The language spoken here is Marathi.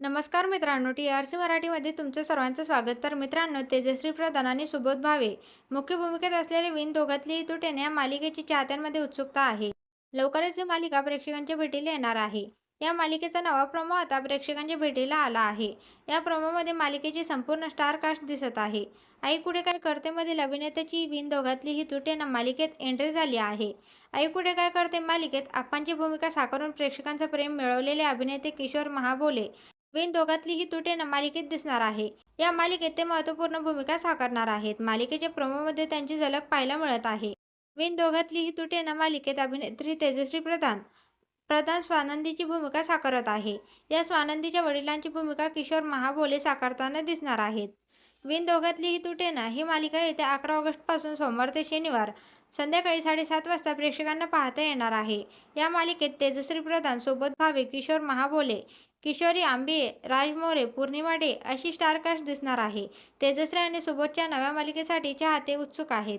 नमस्कार मित्रांनो टी आर सी मराठीमध्ये तुमचं सर्वांचं स्वागत. तर मित्रांनो तेजश्री प्रधान आणि सुबोध भावे मुख्य भूमिकेत असलेले विन दोघातली तुटेन या मालिकेची चाहत्यांमध्ये उत्सुकता आहे. लवकरच ही मालिका प्रेक्षकांच्या भेटीला येणार आहे. या मालिकेचा नवा प्रोमो आता प्रेक्षकांच्या भेटीला आला आहे. या प्रोमोमध्ये मालिकेची संपूर्ण स्टार कास्ट दिसत आहे. आई कुठे काय करतेमधील अभिनेत्याची विन दोघातली ही तुटेनं मालिकेत एंट्री झाली आहे. आई कुठे काय करते मालिकेत आप्पांची भूमिका साकारून प्रेक्षकांचं प्रेम मिळवलेले अभिनेते किशोर महाबोले विन दोघातली ही तुटेनं मालिकेत दिसणार आहे. या मालिकेत ते महत्त्वपूर्ण भूमिका साकारणार आहेत. मालिकेच्या प्रोमोमध्ये त्यांची झलक पाहायला मिळत आहे. विन दोघातली ही तुटेनं मालिकेत अभिनेत्री तेजश्री प्रधान प्रधान स्वानंदीची भूमिका साकारत आहे. या स्वानंदीच्या वडिलांची भूमिका किशोर महाबोले साकारताना दिसणार आहेत. विन दोघातली ही तुटेनं ही मालिका येत्या अकरा ऑगस्टपासून सोमवार ते शनिवार संध्याकाळी साडेसात वाजता प्रेक्षकांना पाहता येणार आहे. या मालिकेत तेजश्री प्रधान सोबत भावे किशोर महाबोले किशोरी आंबिये राजमोरे पौर्णिमा डे अशी स्टारकास्ट दिसणार आहे. तेजश्री आणि सोबतच्या नव्या मालिकेसाठी चाहते उत्सुक आहेत.